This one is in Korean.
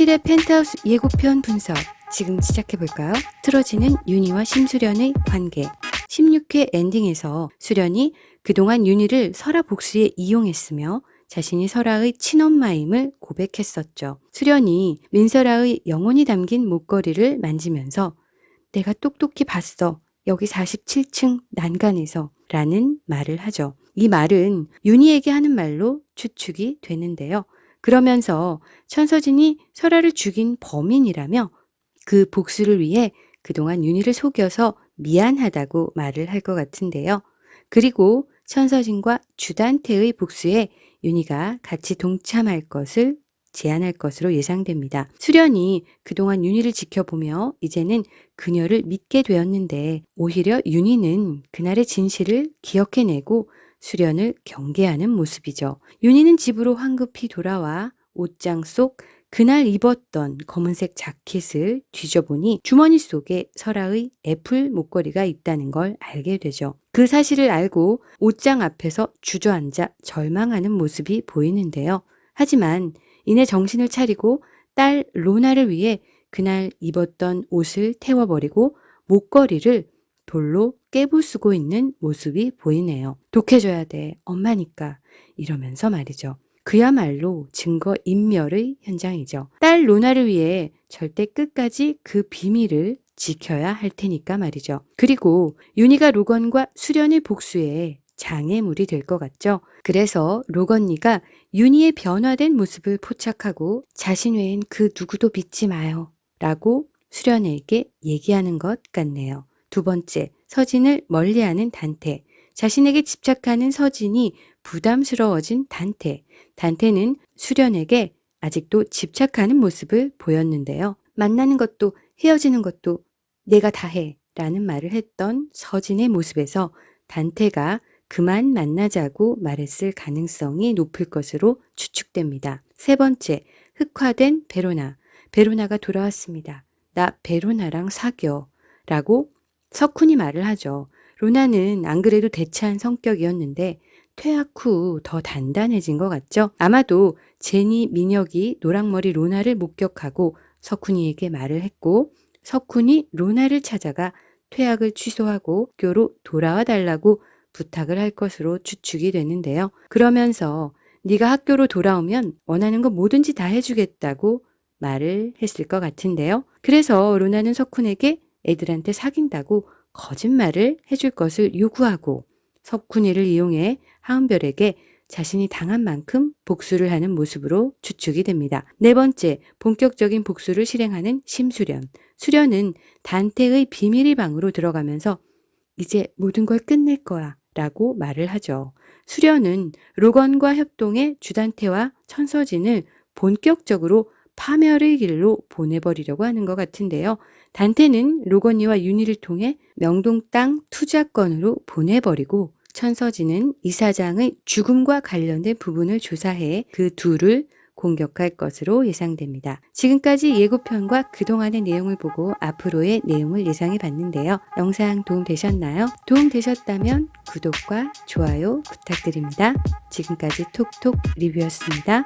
17회 펜트하우스 예고편 분석 지금 시작해볼까요? 틀어지는 윤희와 심수련의 관계 16회 엔딩에서 수련이 그동안 윤희를 설아 복수에 이용했으며 자신이 설아의 친엄마임을 고백했었죠. 수련이 민설아의 영혼이 담긴 목걸이를 만지면서 내가 똑똑히 봤어. 여기 47층 난간에서 라는 말을 하죠. 이 말은 윤희에게 하는 말로 추측이 되는데요. 그러면서 천서진이 설아를 죽인 범인이라며 그 복수를 위해 그동안 윤희를 속여서 미안하다고 말을 할 것 같은데요. 그리고 천서진과 주단태의 복수에 윤희가 같이 동참할 것을 제안할 것으로 예상됩니다. 수련이 그동안 윤희를 지켜보며 이제는 그녀를 믿게 되었는데 오히려 윤희는 그날의 진실을 기억해내고 수련을 경계하는 모습이죠. 윤희는 집으로 황급히 돌아와 옷장 속 그날 입었던 검은색 자켓을 뒤져보니 주머니 속에 설아의 애플 목걸이가 있다는 걸 알게 되죠. 그 사실을 알고 옷장 앞에서 주저앉아 절망하는 모습이 보이는데요. 하지만 이내 정신을 차리고 딸 로나를 위해 그날 입었던 옷을 태워버리고 목걸이를 돌로 깨부수고 있는 모습이 보이네요. 독해줘야 돼. 엄마니까. 이러면서 말이죠. 그야말로 증거 인멸의 현장이죠. 딸 로나를 위해 절대 끝까지 그 비밀을 지켜야 할 테니까 말이죠. 그리고 윤희가 로건과 수련의 복수에 장애물이 될 것 같죠. 그래서 로건니가 윤희의 변화된 모습을 포착하고 자신 외엔 그 누구도 믿지 마요. 라고 수련에게 얘기하는 것 같네요. 두 번째, 서진을 멀리하는 단테. 자신에게 집착하는 서진이 부담스러워진 단테. 단테는 수련에게 아직도 집착하는 모습을 보였는데요. 만나는 것도 헤어지는 것도 내가 다 해. 라는 말을 했던 서진의 모습에서 단테가 그만 만나자고 말했을 가능성이 높을 것으로 추측됩니다. 세 번째, 흑화된 베로나. 베로나가 돌아왔습니다. 나 베로나랑 사겨. 라고 석훈이 말을 하죠. 로나는 안 그래도 대차한 성격이었는데 퇴학 후 더 단단해진 것 같죠? 아마도 제니 민혁이 노랑머리 로나를 목격하고 석훈이에게 말을 했고 석훈이 로나를 찾아가 퇴학을 취소하고 학교로 돌아와 달라고 부탁을 할 것으로 추측이 되는데요. 그러면서 네가 학교로 돌아오면 원하는 거 뭐든지 다 해주겠다고 말을 했을 것 같은데요. 그래서 로나는 석훈에게 애들한테 사귄다고 거짓말을 해줄 것을 요구하고 석훈이를 이용해 하은별에게 자신이 당한 만큼 복수를 하는 모습으로 추측이 됩니다. 네 번째, 본격적인 복수를 실행하는 심수련. 수련은 단테의 비밀의 방으로 들어가면서 이제 모든 걸 끝낼 거야 라고 말을 하죠. 수련은 로건과 협동해 주단태와 천서진을 본격적으로 파멸의 길로 보내버리려고 하는 것 같은데요. 단테는 로건이와 윤희를 통해 명동 땅 투자건으로 보내버리고 천서진은 이사장의 죽음과 관련된 부분을 조사해 그 둘을 공격할 것으로 예상됩니다. 지금까지 예고편과 그동안의 내용을 보고 앞으로의 내용을 예상해 봤는데요. 영상 도움 되셨나요? 도움 되셨다면 구독과 좋아요 부탁드립니다. 지금까지 톡톡 리뷰였습니다.